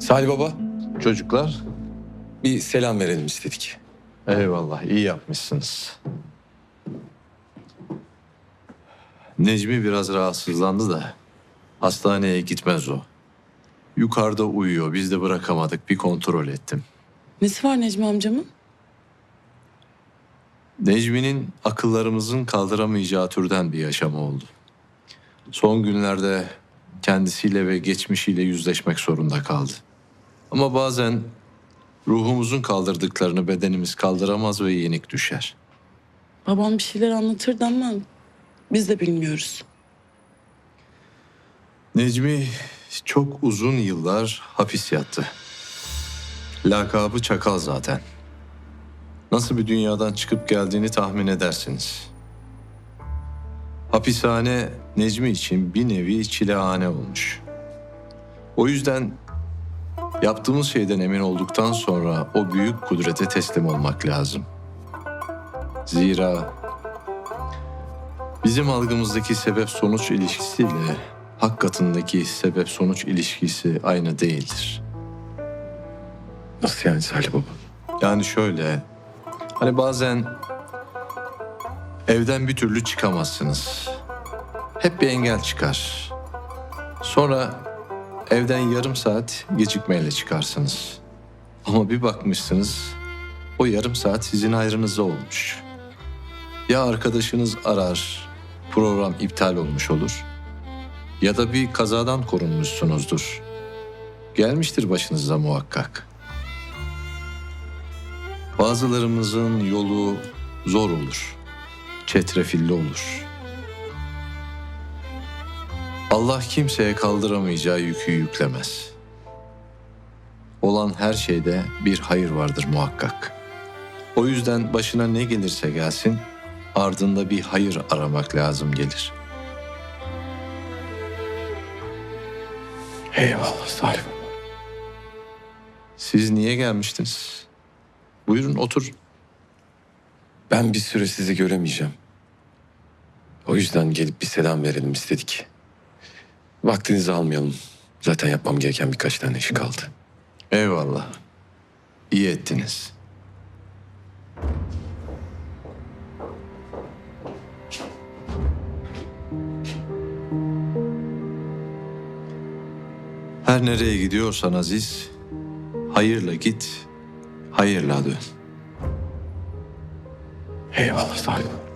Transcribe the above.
Salih Baba, Çocuklar, bir selam verelim istedik. eyvallah iyi yapmışsınız. Necmi biraz rahatsızlandı da hastaneye gitmez o. Yukarıda uyuyor, biz de bırakamadık, bir kontrol ettim. Nesi var Necmi amcamın? Necmi'nin akıllarımızın kaldıramayacağı türden bir yaşamı oldu. Son günlerde kendisiyle ve geçmişiyle yüzleşmek zorunda kaldı. Ama bazen ruhumuzun kaldırdıklarını bedenimiz kaldıramaz ve yenik düşer. Babam bir şeyler anlatırdı ama biz de bilmiyoruz. Necmi çok uzun yıllar hapis yattı. Lakabı Çakal zaten. Nasıl bir dünyadan çıkıp geldiğini tahmin edersiniz. Hapishane Necmi için bir nevi çilehane olmuş. O yüzden yaptığımız şeyden emin olduktan sonra o büyük kudrete teslim olmak lazım. Zira bizim algımızdaki sebep sonuç ilişkisiyle hak katındaki sebep sonuç ilişkisi aynı değildir. Nasıl yani Salih Baba? Yani şöyle, hani bazen evden bir türlü çıkamazsınız. Hep bir engel çıkar. Sonra evden yarım saat gecikmeyle çıkarsınız. Ama bir bakmışsınız o yarım saat sizin hayrınıza olmuş. Ya arkadaşınız arar, program iptal olmuş olur. Ya da bir kazadan korunmuşsunuzdur. Gelmiştir başınıza muhakkak. Bazılarımızın yolu zor olur. Çetrefilli olur. Allah kimseye kaldıramayacağı yükü yüklemez. Olan her şeyde bir hayır vardır muhakkak. O yüzden başına ne gelirse gelsin ardında bir hayır aramak lazım gelir. Eyvallah Baba. Siz niye gelmiştiniz? Buyurun otur. Ben bir süre sizi göremeyeceğim. O yüzden gelip bir selam verelim istedik. Vaktinizi almayalım. Zaten yapmam gereken birkaç tane iş kaldı. Eyvallah. İyi ettiniz. Her nereye gidiyorsan Aziz, hayırla git, hayırla dön. Eyvallah Baba.